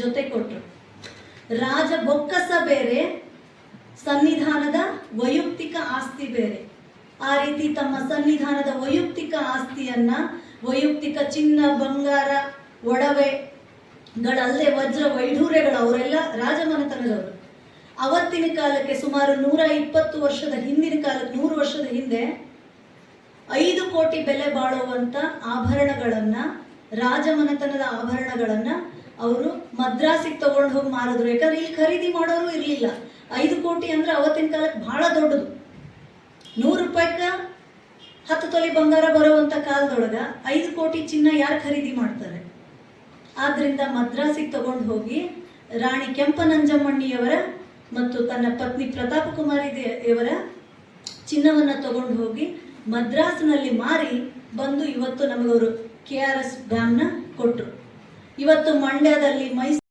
ಜೊತೆ ಕೊಟ್ಟರು ರಾಜ ಬೊಕ್ಕಸ ಬೇರೆ, ಸನ್ನಿಧಾನದ ವೈಯಕ್ತಿಕ ಆಸ್ತಿ ಬೇರೆ. ಆ ರೀತಿ ತಮ್ಮ ಸನ್ನಿಧಾನದ ವೈಯಕ್ತಿಕ ಆಸ್ತಿಯನ್ನ, ವೈಯಕ್ತಿಕ ಚಿನ್ನ, ಬಂಗಾರ ಒಡವೆಗಳಲ್ಲದೆ ವಜ್ರ ವೈಢೂರ್ಯಗಳು ಅವರೆಲ್ಲ ರಾಜಮನೆತನದವರು. ಅವತ್ತಿನ ಕಾಲಕ್ಕೆ ಸುಮಾರು ನೂರ ಇಪ್ಪತ್ತು ವರ್ಷದ ಹಿಂದಿನ ಕಾಲಕ್ಕೆ ನೂರು ವರ್ಷದ ಹಿಂದೆ ಐದು ಕೋಟಿ ಬೆಲೆ ಬಾಳುವಂತ ಆಭರಣಗಳನ್ನ ರಾಜಮನೆತನದ ಆಭರಣಗಳನ್ನ ಅವರು ಮದ್ರಾಸಿಗೆ ತಗೊಂಡು ಹೋಗಿ ಮಾರಿದ್ರು. ಯಾಕಂದ್ರೆ ಇಲ್ಲಿ ಖರೀದಿ ಮಾಡೋರು ಇರಲಿಲ್ಲ. ಐದು ಕೋಟಿ ಅಂದ್ರೆ ಅವತ್ತಿನ ಕಾಲಕ್ಕೆ ಬಹಳ ದೊಡ್ಡದು. ನೂರು ರೂಪಾಯಿಗ ಹತ್ತು ತೊಲೆ ಬಂಗಾರ ಬರುವಂತ ಕಾಲದೊಳಗ ಐದು ಕೋಟಿ ಚಿನ್ನ ಯಾರು ಖರೀದಿ ಮಾಡ್ತಾರೆ? ಆದ್ರಿಂದ ಮದ್ರಾಸಿಗೆ ತಗೊಂಡು ಹೋಗಿ ರಾಣಿ ಕೆಂಪನಂಜಮ್ಮಣ್ಣಿಯವರ ಮತ್ತು ತನ್ನ ಪತ್ನಿ ಪ್ರತಾಪ ಕುಮಾರಿ ದೇವರ ಚಿನ್ನವನ್ನ ತಗೊಂಡು ಹೋಗಿ ಮದ್ರಾಸ್ನಲ್ಲಿ ಮಾರಿ ಬಂದು ಇವತ್ತು ನಮಗವರು ಕೆ ಆರ್ ಎಸ್ ಡ್ಯಾಮ್ನ ಕೊಟ್ಟರು. ಇವತ್ತು ಮಂಡ್ಯದಲ್ಲಿ ಮೈಸೂರು